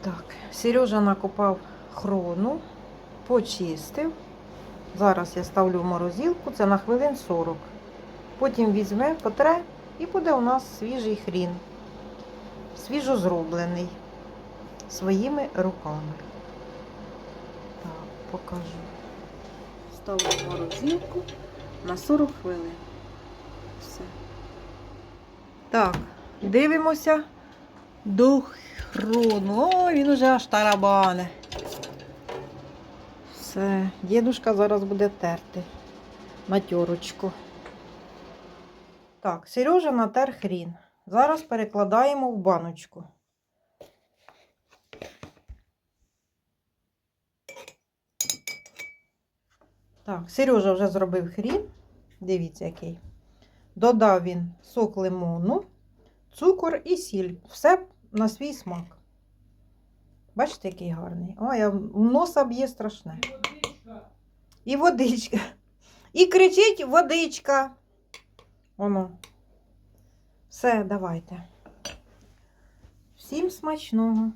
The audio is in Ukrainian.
Так, Сережа накопав хрону, почистив. Зараз я ставлю в морозилку, це на хвилин 40. Потім візьме, потре і буде у нас свіжий хрін. Свіжо зроблений своїми руками. Так, покажу. Ставлю в морозилку на 40 хвилин. Все. Так, дивимося до хрону. Ой, він уже аж тарабане. Все, дідушка зараз буде терти на тьорочку. Так, Сережа натер хрін. Зараз перекладаємо в баночку. Так, Сережа вже зробив хрін. Дивіться, який. Додав він сок лимону, цукор і сіль. Все на свій смак. Бачите, який гарний. Ой, а носа б'є страшне. І водичка. І кричить водичка. Воно. Все, давайте. Всім смачного.